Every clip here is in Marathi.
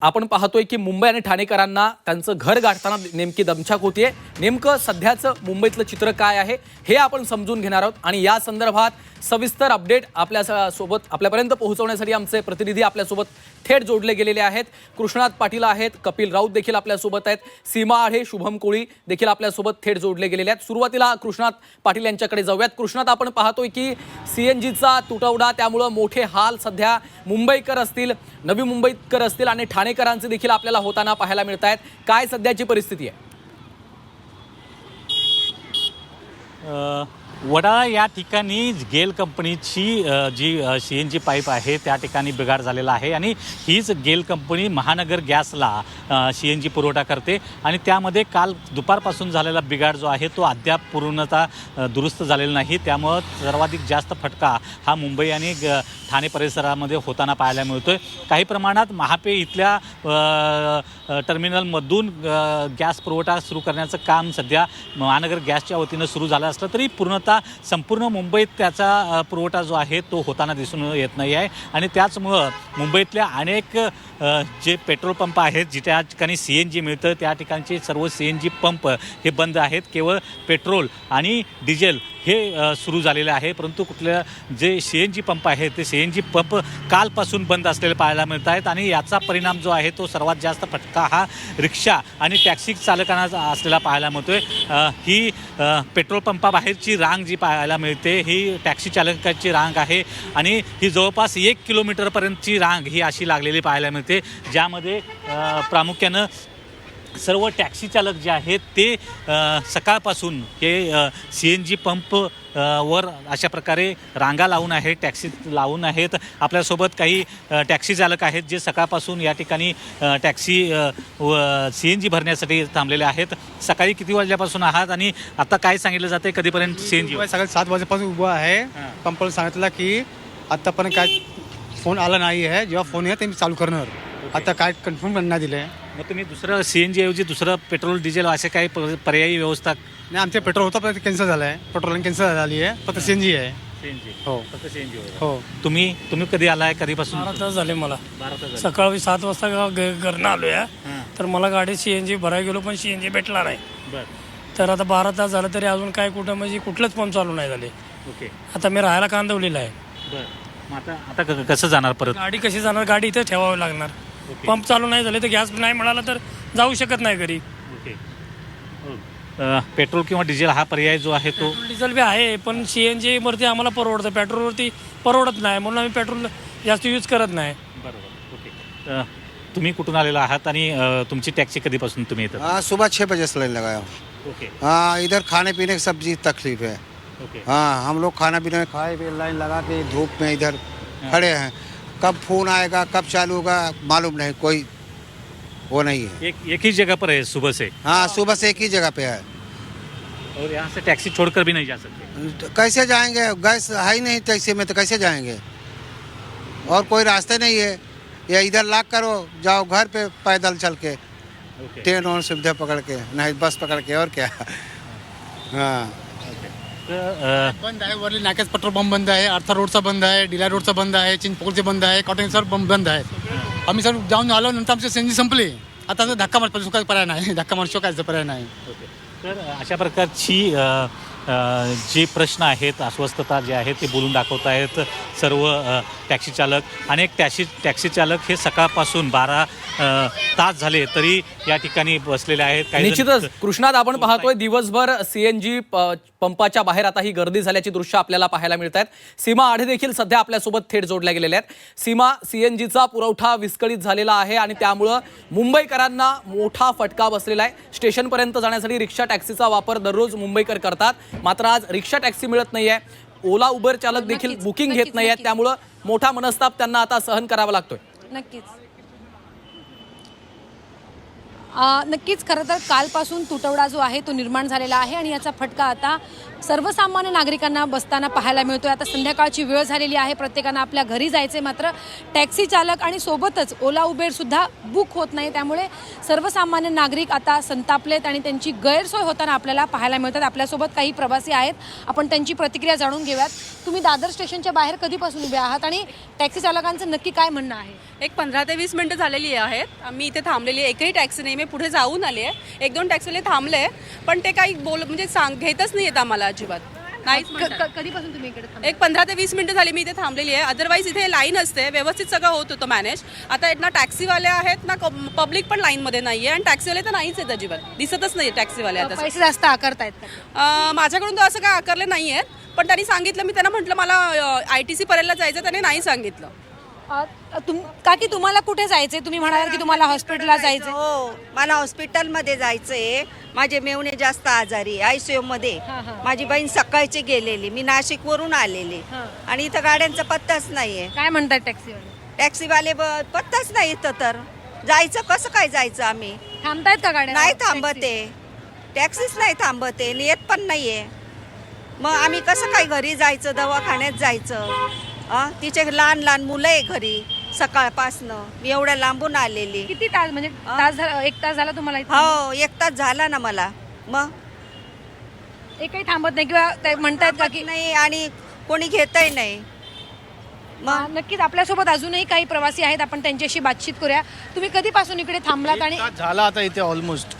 आपण पाहतोय की मुंबई आणि ठाणेकरांना त्यांचं घर गाठताना नेमकी दमछाक होतीये. नेमकं सध्याचं मुंबईतलं चित्र काय आहे हे आपण समजून घेणार आहोत. आणि या संदर्भात सविस्तर अपडेट आपल्या स- सोबत आपल्यापर्यंत पोहोचवण्यासाठी आमचे प्रतिनिधी आपल्यासोबत थेट जोडले गेलेले आहेत. कृष्णात पाटील आहेत कपिल राऊत देखील आपल्यासोबत आहेत. सीमा आढे शुभम कोळी देखील आपल्यासोबत थेट जोडले गेलेले आहेत. सुरुवातीला कृष्णात पाटील यांच्याकडे जाऊयात. कृष्णात आपण पाहतोय की सी एन जीचा तुटवडा त्यामुळं मोठे हाल सध्या मुंबईकर असतील. नवी मुंबईकर असतील आणि ठाणेकरांचे देखील आपल्याला होताना पाहायला मिळत आहेत काय सध्याची परिस्थिती आहे? वडाळा या ठिकाणी गेल कंपनीची जी सी एन जी पाईप आहे त्या ठिकाणी बिघाड झालेला आहे आणि हीच गेल कंपनी महानगर गॅसला सी एन जी पुरवठा करते. आणि त्यामध्ये काल दुपारपासून झालेला बिघाड जो आहे तो अद्याप पूर्णतः दुरुस्त झालेला नाही. त्यामुळं सर्वाधिक जास्त फटका हा मुंबई आणि ग- ठाणे परिसरामध्ये होताना पाहायला मिळतो आहे काही प्रमाणात महापे इथल्या टर्मिनलमधून गॅस पुरवठा सुरू करण्याचं काम सध्या महानगर गॅसच्या वतीनं सुरू झालं असलं तरी पूर्णतः संपूर्ण मुंबईत त्याचा पुरवठा जो आहे तो होताना दिसून येत नाही आहे. आणि त्याचमुळं मुंबईतल्या अनेक जे पेट्रोल पंप आहेत जिथे या ठिकाणी सी एन जी मिळतं त्या ठिकाणचे सर्व सी एन जी पंप हे बंद आहेत. केवळ पेट्रोल आणि डिझेल हे सुरू झालेलं आहे. परंतु कुठल्या जे सी एन जी पंप आहेत ते सी एन जी पंप कालपासून बंद असलेले पाहायला मिळत आहेत आणि याचा परिणाम जो आहे तो सर्वात जास्त फटका हा रिक्षा आणि टॅक्सी चालकांना असलेला पाहायला मिळतो आहे ही पेट्रोल पंपाबाहेरची रांग जी पाहायला मिळते ही टॅक्सी चालकाची रांग आहे आणि ही जवळपास एक किलोमीटरपर्यंतची रांग ही अशी लागलेली पाहायला मिळते ज्यामध्ये प्रामुख्यानं सर्व टॅक्सी चालक जे आहेत ते सकाळपासून हे सी एन जी पंप वर अशा प्रकारे रांगा लावून आहेत टॅक्सी लावून आहेत. आपल्यासोबत काही टॅक्सी चालक आहेत जे सकाळपासून या ठिकाणी टॅक्सी सी एन जी भरण्यासाठी थांबलेले आहेत. सकाळी किती वाजल्यापासून आहात आणि आता काय सांगितलं जाते कधीपर्यंत सी एन जी सकाळी सात वाजेपासून उभं आहे. हां. पंपाला सांगितलं की आतापर्यंत काय फोन आला नाही आहे जेव्हा फोन आहे ते मी चालू करणार. आता काय कन्फर्म नाही दिलं आहे. मग तुम्ही दुसरं सी एन जी ऐवजी दुसरं पेट्रोल डिझेल असे काही पर्यायी व्यवस्था नाही आमचे पेट्रोल होतं पण कॅन्सल झालं आहे पेट्रोल कॅन्सल झाली आहे. फक्त सी एन जी आहे. सी एन जी हो. फक्त सी एन जी हो. तुम्ही तुम्ही कधी आलाय कधीपासून? बारा तास झाले मला. बारा तास झाले. सकाळी सात वाजता गा- घ- घरनं आलो या हां. तर मला गाडी सी एन जी भरायला गेलो पण सी एन जी भेटला नाही. बरं. तर आता बारा तास झालं तरी अजून काय कुठं म्हणजे कुठलंच पंप चालू नाही झाले. ओके. आता मी राहायला कांदवलेला आहे. बर. मग आता आता क- कसं जाणार परत? गाडी कशी जाणार? गाडी इथे ठेवावी लागणार. पंप चालू नाही झाले तर गॅस नाही मिळाला तर जाऊ शकत नाही घरी. ओके. अ, पेट्रोल किंवा डिझेल हा पर्याय जो आहे तो? पेट्रोल डिझेल बी आहे पण सी एन जी वरती आम्हाला परवडतं. पेट्रोलवरती परवडत नाही म्हणून आम्ही पेट्रोल जास्त यूज करत नाही. बरोबर. ओके अ, तुम्ही कुठून आलेला आहात आणि अ, तुमची टॅक्सी कधीपासून तुम्ही येतात? हाँ सुबह छः बजे से लाइन लगाया हूँ. ओके हाँ इधर खाने पीने की सब चीज़ तकलीफ है। ओके हाँ हम लोग खाना पीना खाए भी लाइन लगा के धूप में इधर खड़े हैं। कब फ़ोन आएगा कब चालू होगा मालूम नहीं कोई वो नहीं है। एक एक ही जगह पर है सुबह से? हाँ सुबह से एक ही जगह पे है। और यहाँ से टैक्सी छोड़कर भी नहीं जा सकते? तो कैसे जाएँगे? गैस है ही नहीं टैक्सी में तो कैसे जाएँगे? और कोई रास्ते नहीं है। या इधर लाग करो जाओ घर पे पैदल चल के। ट्रेन और सुविधा पकड़ के नहीं बस पकड़ के और क्या? हाँ। तर, बंद आहे वरली नाक्याच पेट्रोल पंप बंद आहे अर्था रोडचा बंद आहे डिला रोडचा बंद आहे चिंचपोकचे बंद आहे कॉटन सर बंद बंद आहे. आम्ही सर जाऊन आलो नंतर आमची सेंजी संपली. आता धक्का मार काय पर्याय नाही. धक्का मारशो काय पर्याय नाही. ओके. तर अशा प्रकारची जे प्रश्न आहेत अस्वस्थता जे आहे ते बोलून दाखवत आहेत सर्व टॅक्सी चालक. अनेक टॅक्सी टॅक्सी चालक हे सकाळपासून बारा तास झाले तरी या ठिकाणी बसलेले आहेत. काही निश्चितच. कृष्णात आपण पाहतोय दिवसभर सीएनजी पंपाच्या बाहेर आता ही गर्दी झाल्याची दृश्य आपल्याला पाहायला मिळत आहेत सीमा आढे देखील सध्या आपल्यासोबत थेट जोडल्या गेलेल्या आहेत. सीमा सीएनजीचा पुरवठा विस्कळीत झालेला आहे आणि त्यामुळं मुंबईकरांना मोठा फटका बसलेला आहे. स्टेशनपर्यंत जाण्यासाठी रिक्षा टॅक्सीचा वापर दररोज मुंबईकर करतात. मात्र आज रिक्षा टॅक्सी मिळत नाहीये. ओला उबर चालक देखील नक्कीच, बुकिंग घेत नाहीयेत. नक्कीच. त्यामुळं मोठा मनस्ताप त्यांना आता सहन करावा लागतोय. नक्कीच अ, नक्कीच खरं तर कालपासून तुटवडा जो आहे तो निर्माण झालेला आहे आणि याचा फटका आता सर्वसामान्य नागरिकांना बसताना पाहायला मिळतोय. आता संध्याकाळची वेळ झालेली आहे. प्रत्येकानं आपल्या घरी जायचे मात्र टॅक्सी चालक आणि सोबतच ओला उबेर सुद्धा बुक होत नाही. त्यामुळे सर्वसामान्य नागरिक आता संतापलेत आणि त्यांची गैरसोय होताना आपल्याला पाहायला मिळतात. आपल्यासोबत काही प्रवासी आहेत. आपण त्यांची प्रतिक्रिया जाणून घेऊयात. तुम्ही दादर स्टेशनच्या बाहेर कधीपासून उभे आहात आणि टॅक्सी चालकांचं नक्की काय म्हणणं आहे? एक पंधरा ते वीस मिनिटं झालेली आहेत. मी इथे थांबलेली आहे. एकही टॅक्सी नाही मी पुढे जाऊन आली आहे. एक दोन टॅक्सीले थांबले पण ते काही बोल म्हणजे सांग घेतच नाही येत आम्हाला अजिबात. क- कधीपासून तुम्ही इकडे? एक पंधरा ते वीस मिनिटं झाली मी इथे थांबलेली आहे. अदरवाईज इथे लाईन असते. व्यवस्थित सगळं होत होतं मॅनेज आता ना टॅक्सीवाले आहेत ना पब्लिक पण लाईनमध्ये नाही आहे आणि टॅक्सीवाले तर नाहीच आहेत अजिबात. दिसतच नाही टॅक्सीवाले आता. पैसे जास्त आकारतायत. माझ्याकडून तर असं काय आकारले नाही आहेत पण त्यांनी सांगितलं. मी त्यांना म्हटलं मला आय टी सी पर्यंतला जायचं त्यांनी नाही सांगितलं. तुम का की तुम्हाला कुठे जायचंय? तुम्ही म्हणाला की तुम्हाला हॉस्पिटलला जायचंय. हो मला हॉस्पिटलमध्ये जायचंय. माझे मेवणे जास्त आजारी आयसीयू मध्ये. माझी बहीण सकाळची गेलेली मी नाशिक वरून आलेली. आणि इथं गाड्यांचा पत्ताच नाहीये. काय म्हणतात टॅक्सीवाले? टॅक्सीवाले ब- पत्ताच नाही इथं तर. जायचं कसं काय जायचं आम्ही? थांबतायत का गाड्या? नाही थांबते टॅक्सीच नाही थांबते आणि येत पण नाहीये. मग आम्ही कसं काय घरी जायचं दवाखान्यात जायचं? आ? तिचे लहान लहान मुलं आहे घरी सकाळपासनं. मी एवढ्या लांबून आलेली. किती तास म्हणजे तास झाला एक तास झाला तुम्हाला इथे? हो एक तास झाला ना मला. मग? एकही थांबत नाही किंवा ते म्हणतायत का की नाही आणि कोणी घेतही नाही. हा, नक्कीच आपल्यासोबत अजूनही काही प्रवासी आहेत आपण त्यांच्याशी बातचीत करूया. तुम्ही कधीपासून इकडे थांबलात आणि तास झाला आता इथे ऑलमोस्ट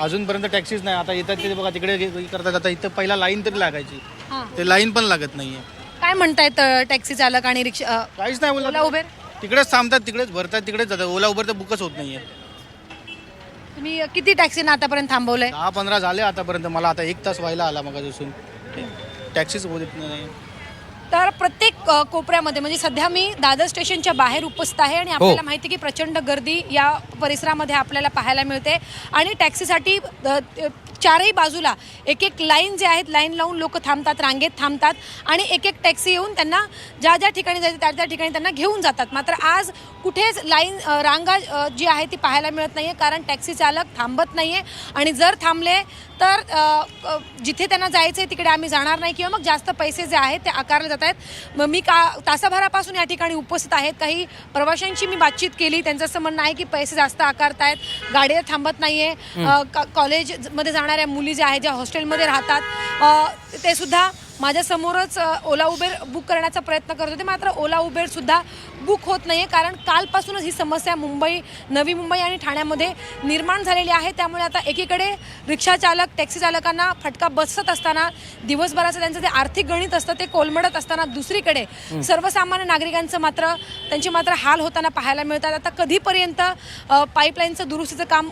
अजूनपर्यंत टॅक्सीच नाही. आता येतात ते बघा तिकडे करतात. आता इथं पहिला लाईन तरी लागायची. हा. ते लाईन पण लागत नाहीये. काय म्हणतायत अ, टॅक्सी चालक आणि रिक्षा अ, काहीच नाही ओला बोलत उबेर? तिकडेच थांबतात तिकडेच भरतात तिकडेच जातात. ओला उबर तर बुकच होत नाहीये. तुम्ही किती टॅक्सीना आतापर्यंत थांबवलंय? दहा पंधरा झाले आतापर्यंत. मला आता एक तास व्हायला आला मग असून टॅक्सीच होत नाही. तर प्रत्येक अ, कोपऱ्यामध्ये म्हणजे सध्या मी दादर स्टेशनच्या बाहेर उपस्थित आहे आणि आपल्याला माहिती आहे की प्रचंड गर्दी या परिसरामध्ये आपल्याला पाहायला मिळते. आणि टॅक्सीसाठी अ, त- चारही बाजूला एक एक लाईन जे आहेत लाईन लावून लोक थांबतात रांगेत थांबतात आणि एक एक टॅक्सी येऊन त्यांना ज्या ज्या ठिकाणी जायचं त्या त्या ठिकाणी त्यांना घेऊन जातात. मात्र आज कुठेच लाईन रांगा जी आहे ती पाहायला मिळत नाहीये कारण टॅक्सी चालक थांबत नाहीये आणि जर थांबले तर जिथे त्यांना जायचं आहे तिकडे आम्ही जाणार नाही किंवा मग जास्त पैसे जे आहेत ते आकारले जात आहेत. मग मी का तासाभरापासून या ठिकाणी उपस्थित आहेत. काही प्रवाशांशी मी बातचीत केली. त्यांचं असं म्हणणं आहे की पैसे जास्त आकारतायत गाडीवर थांबत अ, का- कॉलेजमध्ये जाणाऱ्या मुली ज्या आहेत ज्या हॉस्टेलमध्ये राहतात ते सुद्धा माझ्यासमोरच ओला उबेर बुक करण्याचा प्रयत्न करत होते. मात्र ओला उबेर सुद्धा बुक होत नाहीये कारण कालपासूनच ही समस्या मुंबई नवी मुंबई आणि ठाण्यामध्ये निर्माण झालेली आहे. त्यामुळे आता एकीकडे रिक्षा चालक टॅक्सी चालकांना फटका बसत असताना दिवसभराचं त्यांचं ते आर्थिक गणित असतं ते कोलमडत असताना दुसरीकडे सर्वसामान्य नागरिकांचं मात्र त्यांचे मात्र हाल होताना पाहायला मिळतात. आता कधीपर्यंत पाईपलाईनचं दुरुस्तीचं काम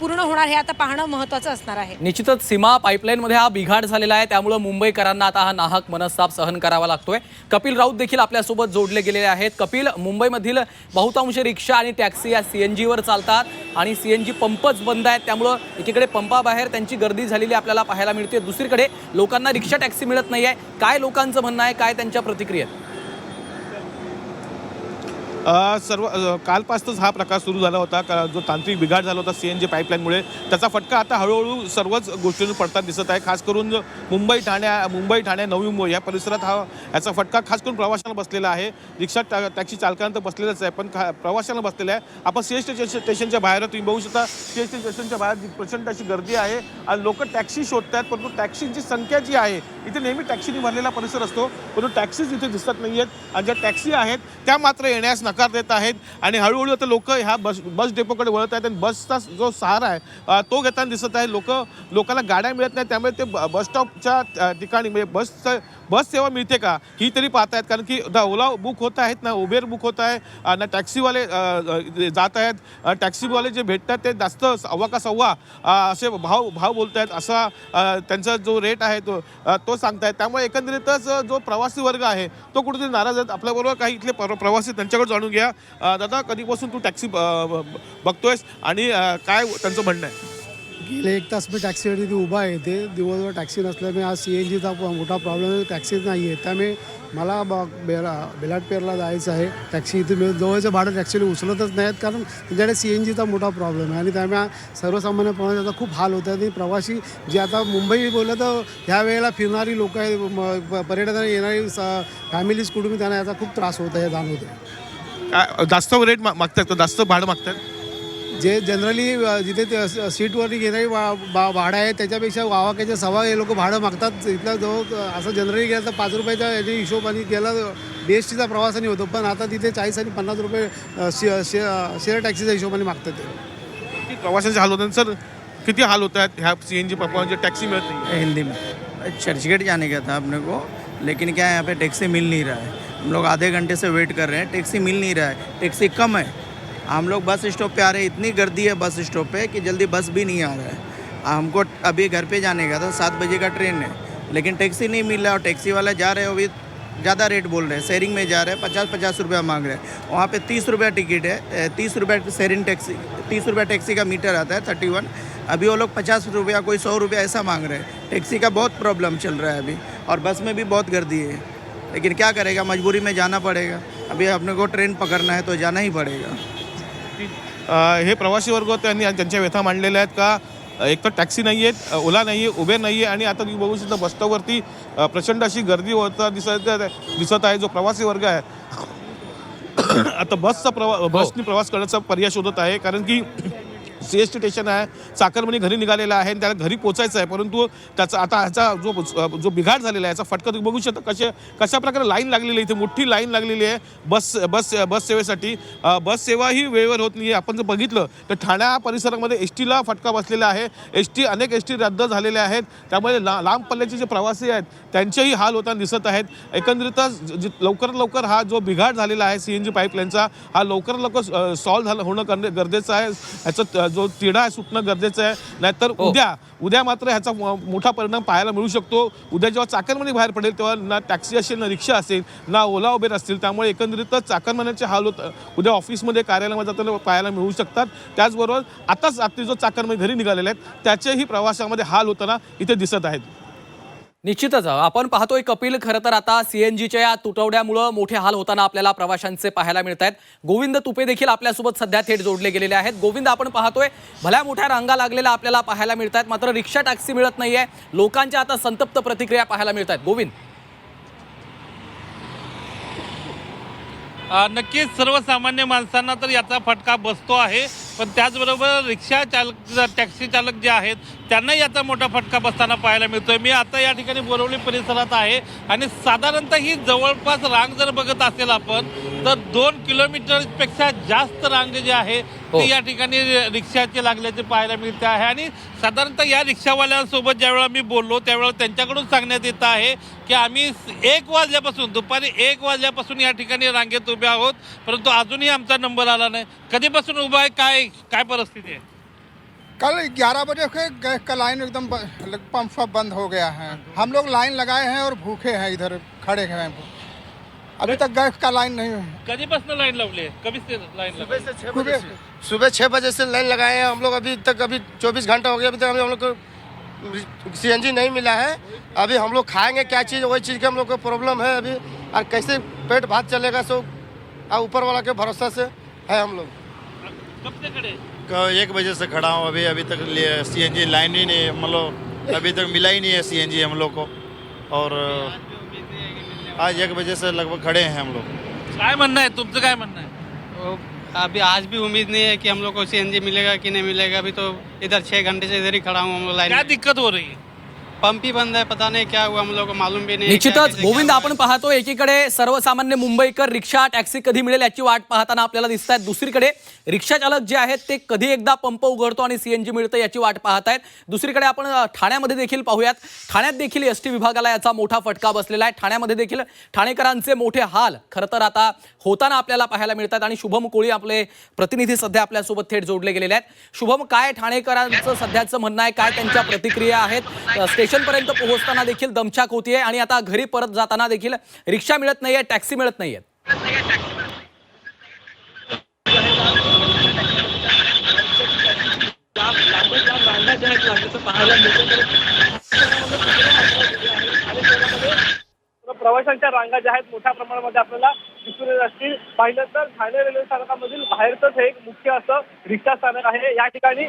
पूर्ण होणार हे आता पाहणं महत्त्वाचं असणार आहे. निश्चितच सीमा पाईपलाईनमध्ये हा बिघाड झालेला आहे. त्यामुळे मुंबईकरांना आता हा नाहक मनस्ताप सहन करावा लागतोय. कपिल राऊत देखील आपल्यासोबत जोडले गेलेले आहेत. कपिल मुंबईमधील बहुतांश रिक्षा आणि टॅक्सी या सी एन जीवर चालतात आणि सीएनजी पंपच बंद आहेत. त्यामुळं एकीकडे पंपाबाहेर त्यांची गर्दी झालेली आपल्याला पाहायला मिळते. दुसरीकडे लोकांना रिक्षा टॅक्सी मिळत नाही आहे काय लोकांचं म्हणणं आहे? काय त्यांच्या प्रतिक्रियेत सर्व कालपासूनच हा प्रकार सुरू झाला होता. का जो तांत्रिक बिघाड झाला होता सी एन जी पाईपलाईनमुळे त्याचा फटका आता हळूहळू सर्वच गोष्टींवर पडताना दिसत आहे. खास करून मुंबई ठाण्या मुंबई ठाणे नवी मुंबई या परिसरात हा याचा फटका खास करून प्रवाशांना बसलेला आहे. रिक्षा टॅक्सी चालकांना तर बसलेलंच आहे. पण खा प्रवाशांना बसलेला आहे. आपण सी एस टी स्टेशनच्या बाहेर तुम्ही बघू शकता. सी एस टी स्टेशनच्या बाहेर प्रचंड अशी गर्दी आहे आणि लोक टॅक्सी शोधतात परंतु टॅक्सींची संख्या जी आहे इथे नेहमी टॅक्सीने भरलेला परिसर असतो. परंतु टॅक्सीज इथे दिसत नाही आहेत आणि ज्या टॅक्सी आहेत त्या मात्र येण्यास नकार देत आहेत आणि हळूहळू आता लोक ह्या बस बस डेपोकडे वळत आहेत आणि बसचा जो सहारा आहे तो घेताना दिसत आहे. लोक लोकांना गाड्या मिळत नाही त्यामुळे ते बस स्टॉपच्या ठिकाणी म्हणजे बसचं बस सेवा मिळते का? ही तरी पाहतायत कारण की द ओला बुक होत आहेत ना उबेर बुक होत आहे ना टॅक्सीवाले जात आहेत टॅक्सीवाले जे भेटतात ते जास्त सव्वा का सव्वा असे भाव भाव बोलत आहेत असा त्यांचा जो रेट आहे तो तो सांगतायत. त्यामुळे एकंदरीतच जो प्रवासी वर्ग आहे तो कुठेतरी नाराज आहेत. आपल्याबरोबर काही इथले प्रवासी त्यांच्याकडे जाणून घ्या. दादा कधीपासून तू टॅक्सी ब- बघतोयस? आणि काय त्यांचं म्हणणं आहे? गेले एक तास मी टॅक्सीसाठी इथे उभा आहे. ते दिवसभर टॅक्सी नसल्यामुळे आज सी एन जीचा मोठा प्रॉब्लेम आहे. टॅक्सीच नाही आहे त्यामुळे मला ब बेला बेलाटपेरला जायचं आहे. टॅक्सी इथे मी जवळचं भाडं टॅक्सीला उचलतच नाहीत. कारण त्यांच्याकडे सी एन जीचा मोठा प्रॉब्लेम आहे. आणि त्यामुळे सर्वसामान्य प्रमाणात खूप हाल होत आणि प्रवासी जे आता मुंबई बोललं तर ह्या वेळेला फिरणारी लोक आहेत. म- पर्यटनाला येणारी फॅमिलीज कुटुंबी त्यांना याचा खूप त्रास होत आहे जाणवतो जास्त रेट मागतात जास्त भाडं मागतात जे जनरली जिथे ते सीटवरती घेणारी वा बा भाडं आहे त्याच्यापेक्षा गावाकडच्या सव्वा हे लोक भाडं मागतात. इथलं जवळ असं जनरली गेलं तर पाच रुपयाच्या याने हिशोबाने गेलं बी एस टीचा प्रवासाने होतो. पण आता तिथे चाळीस आणि पन्नास रुपये शे- शे- शेअर टॅक्सीच्या हिशोबाने मागतात ते. किती प्रवाशांचे हाल होतात सर किती हाल होत आहेत ह्या सी एन जी म्हणजे टॅक्सी मिळत नाही. हिंदी में. चर्चगेट जाने का था अपने को. लेकिन क्या है यहाँ पे टैक्सी मिल नहीं रहा है. हम लोग आधे घंटे से वेट कर रहे हैं. टैक्सी मिल नहीं रहा है. टैक्सी कम है. हम लोग बस स्टॉप पे आ रहे हैं। इतनी गर्दी है बस स्टॉप पे कि जल्दी बस भी नहीं आ रहा है। हमको अभी घर पे जाने का था, सात बजे का ट्रेन है। लेकिन टैक्सी नहीं मिल रहा और टैक्सी वाला जा रहे हो अभी ज़्यादा रेट बोल रहे हैं। शेयरिंग में जा रहे हैं पचास पचास रुपया मांग रहे हैं। वहाँ पे तीस रुपया टिकट है तीस रुपया शेयरिंग टैक्सी तीस रुपया टैक्सी का मीटर आता है थर्टी वन अभी वो लोग पचास रुपया, कोई सौ रुपया ऐसा मांग रहे हैं। टैक्सी का बहुत प्रॉब्लम चल रहा है अभी, और बस में भी बहुत गर्दी है। लेकिन क्या करेगा, मजबूरी में जाना पड़ेगा। अभी अपने को ट्रेन पकड़ना है तो जाना ही पड़ेगा। हे प्रवासी वर्ग त्यांनी त्यांच्या व्यथा मांडलेल्या आहेत का? एक तर टॅक्सी नाही आहेत ओला नाही आहे उबेर नाही आहे आणि आता तुम्ही बघू शकता बसस्टॉपवरती प्रचंड अशी गर्दी होता दिसत दिसत आहे जो प्रवासी वर्ग आहे. आता बसचा प्रवा बसनी प्रवास करण्याचा पर्याय शोधत आहे कारण की सी एस टी स्टेशन आहे चाकरमणी घरी निघालेला आहे आणि त्याला घरी पोचायचं आहे. परंतु त्याचा आता ह्याचा जो जो बिघाड झालेला आहे याचा फटका तुम्ही बघू शकता कशा कशा प्रकारे लाईन लागलेली आहे इथे मोठी लाईन लागलेली आहे. बस बस बस सेवेसाठी. बस सेवा ही वेळेवर होत नाही आहे आपण जर बघितलं तर ठाण्या परिसरामध्ये एस टीला फटका बसलेला आहे. एस टी अनेक एस टी रद्द झालेल्या आहेत. त्यामुळे ला लांब पल्ल्याचे जे प्रवासी आहेत त्यांचेही हाल होताना दिसत आहेत. एकंदरीतच लवकरात लवकर हा जो बिघाड झालेला आहे सी एन जी पाईपलाईनचा हा लवकरात लवकर सॉल्व्ह झालं होणं करणे गरजेचं आहे. ह्याचं त- जो तिढा आहे सुटणं गरजेचं आहे. नाहीतर उद्या उद्या मात्र ह्याचा मोठा परिणाम पाहायला मिळू शकतो. उद्या जेव्हा चाकरमणी बाहेर पडेल तेव्हा ना टॅक्सी असेल ना रिक्षा असेल ना ओला उबेर असतील. त्यामुळे एकंदरीतच चाकरमान्याचे हाल होत उद्या ऑफिसमध्ये कार्यालयामध्ये जाताना पाहायला मिळू शकतात. त्याचबरोबर आताच रात्री जो चाकरमानी घरी निघालेले आहेत त्याचेही प्रवासामध्ये हाल होताना इथे दिसत आहेत. निश्चितच. आपण पाहतोय कपिल खरं तर आता सीएनजीच्या या तुटवड्यामुळं मोठे हाल होताना आपल्याला प्रवाशांचे पाहायला मिळत आहेत गोविंद तुपे देखील आपल्यासोबत सध्या थेट जोडले गेलेले आहेत. गोविंद आपण पाहतोय भल्या मोठ्या रांगा लागलेल्या आपल्याला पाहायला मिळत आहेत मात्र रिक्षा टॅक्सी मिळत नाहीये. लोकांच्या आता संतप्त प्रतिक्रिया पाहायला मिळत आहेत गोविंद. नक्कीच सर्वसामान्य माणसांना तर याचा फटका बसतो आहे. पण त्याचबरोबर रिक्षा चालक टॅक्सी चालक जे आहेत त्यांना याचा मोठा फटका बसताना पाहायला मिळतोय. मी आता या ठिकाणी बोरवली परिसरात आहे आणि साधारणतः ही जवळपास रांग जर बघत असेल आपण तर दोन किलोमीटरपेक्षा जास्त रांग जे आहे ती या ठिकाणी रिक्षाचे लागल्याचे पाहायला मिळते आहे. आणि साधारणतः या रिक्षावाल्यांसोबत ज्यावेळेला मी बोललो त्यावेळेला त्यांच्याकडून सांगण्यात येत आहे की आम्ही एक वाजल्यापासून दुपारी एक वाजल्यापासून या ठिकाणी रांगेत उभे आहोत. परंतु अजूनही आमचा नंबर आला नाही. कधीपासून उभा आहे? काय काय परिस्थिती आहे? कल 11 बजे के गैस का लाइन एकदम पंप सब बंद हो गया है। हम लोग लाइन लगाए हैं और भूखे हैं इधर खड़े हैं। अभी तक गैस का लाइन नहीं है। कधीपासून लाईन लावली कधीच ते लाईन लावली सुबह सुबह छः बजे से लाइन लगाए हैं। हम लोग अभी तक अभी चौबीस घंटा हो गया अभी तक हम लोग को सी एन जी नहीं मिला है। अभी हम लोग खाएँगे क्या चीज़ वही चीज़ का हम लोग को प्रॉब्लम है अभी। और कैसे पेट भात चलेगा सो और ऊपर वाला के भरोसा से है हम लोग। कब से खड़े? एक बजे से खड़ा हूँ अभी। अभी तक सी एन जी लाइन ही नहीं मतलब अभी तक मिला ही नहीं है सी एन जी हम लोग को। और आज एक बजे से लगभग खड़े हैं हम लोग। काय म्हणणं आहे तुमचं काय म्हणणं है? अभी आज भी उम्मीद नहीं है कि हम लोग को सीएनजी मिलेगा कि नहीं मिलेगा। अभी तो इधर छः घंटे से इधर ही खड़ा हूँ हम लोग लाइन क्या दिक्कत हो रही है? पंप ही बंद है पता नहीं क्या हुआ हम लोग को मालूम भी नहीं निश्चितच गोविंद आपण पाहतो एकीकडे सर्वसामान्य मुंबईकर रिक्षा टॅक्सी कधी मिळेल याची वाट पाहताना आपल्याला दिसत आहेत दुसरीकडे रिक्षा चालक जे आहेत ते कधी एकदा पंप उघडतो आणि सीएनजी मिळतं याची वाट पाहत आहेत दुसरीकडे आपण ठाण्यामध्ये देखील पाहूयात. ठाण्यात देखील एस टी विभागाला याचा मोठा फटका बसलेला आहे. ठाण्यामध्ये देखील ठाणेकरांचे मोठे हाल खरं तर आता होताना आपल्याला पाहायला मिळतात आणि शुभम कोळी आपले प्रतिनिधी सध्या आपल्यासोबत थेट जोडले गेलेले आहेत. शुभम काय ठाणेकरांचं सध्याचं म्हणणं आहे? काय त्यांच्या प्रतिक्रिया आहेत? स्टेशनपर्यंत पोहोचताना देखील दमछाक होतीये आणि आता घरी परत जाताना देखील रिक्षा मिळत नाहीये टॅक्सी मिळत नाहीये. प्रवाशांच्या रांगा ज्या आहेत मोठ्या प्रमाणामध्ये आपल्याला दिसून येत असतील. पाहिलं तर ठाणे रेल्वे स्थानकामधील बाहेरचंच हे एक मुख्य असं रिक्षा स्थानक आहे. या ठिकाणी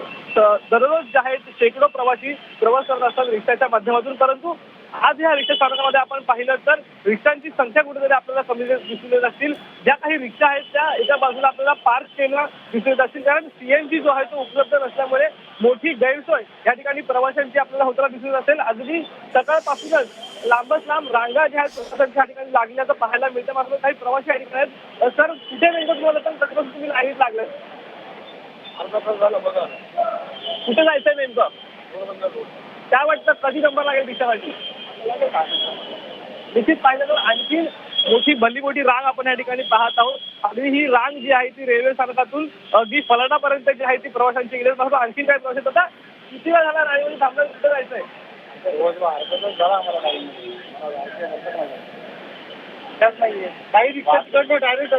दररोज जे आहेत शेकडो प्रवासी प्रवास करत असतात रिक्षाच्या माध्यमातून. परंतु आज या रिक्षा स्थानकामध्ये आपण पाहिलं तर रिक्षांची संख्या कुठेतरी आपल्याला कमी दिसून येत असतील. ज्या काही रिक्षा आहेत त्या एका बाजूला आपल्याला पार्क केल्या दिसून येत असतील. कारण सीएनजी जो आहे तो उपलब्ध नसल्यामुळे मोठी गैरसोय या ठिकाणी प्रवाशांची आपल्याला होताना दिसून येत असेल. अगदी सकाळपासूनच लांबच लांब रांगा ज्या प्रवाशांच्या ठिकाणी लागल्याचं पाहायला मिळतं. मात्र काही प्रवासी या ठिकाणी सर कुठे नेमकं तुम्हाला तर कसं तुम्ही लाईन लागलं. अर्धा तास झाला बघा कुठे जायचंय नेमकं? काय वाटतं? कधी नंबर लागेल रिक्षासाठी निश्चित पाहिलं तर आणखी मोठी भली मोठी रांग आपण या ठिकाणी पाहत आहोत. अगदी ही रांग जी आहे ती रेल्वे स्थानकातून अगदी फलाटापर्यंत जी आहे ती प्रवाशांची गेली मात्र आणखी काय प्रवास आता किती वेळ झाला रांगेमध्ये थांबलं जायचं जायचंय? त्यात नाहीये. काही रिक्षा डायरेक्ट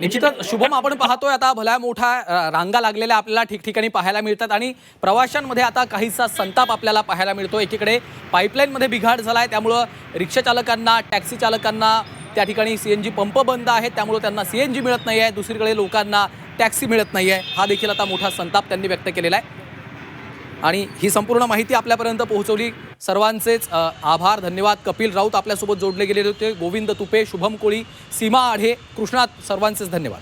निश्चितच शुभम आपण पाहतोय आता भल्या मोठ्या रांगा लागलेल्या आपल्याला ठिकठिकाणी पाहायला मिळतात आणि प्रवाशांमध्ये आता काहीसा संताप आपल्याला पाहायला मिळतो एकीकडे पाईपलाईनमध्ये बिघाड झाला आहे त्यामुळं रिक्षा चालकांना टॅक्सी चालकांना त्या ठिकाणी सी एन जी पंप बंद आहेत त्यामुळं त्यांना सी एन जी मिळत नाही आहे दुसरीकडे लोकांना टॅक्सी मिळत नाही आहे हा देखील आता मोठा संताप त्यांनी व्यक्त केलेला आहे. आणि ही संपूर्ण माहिती आपल्यापर्यंत पोहोचवली. सर्वांचेच आभार धन्यवाद. कपिल राऊत आपल्यासोबत जोडले गेलेले होते. गोविंद तुपे शुभम कोळी सीमा आढे कृष्णात सर्वांचेच धन्यवाद.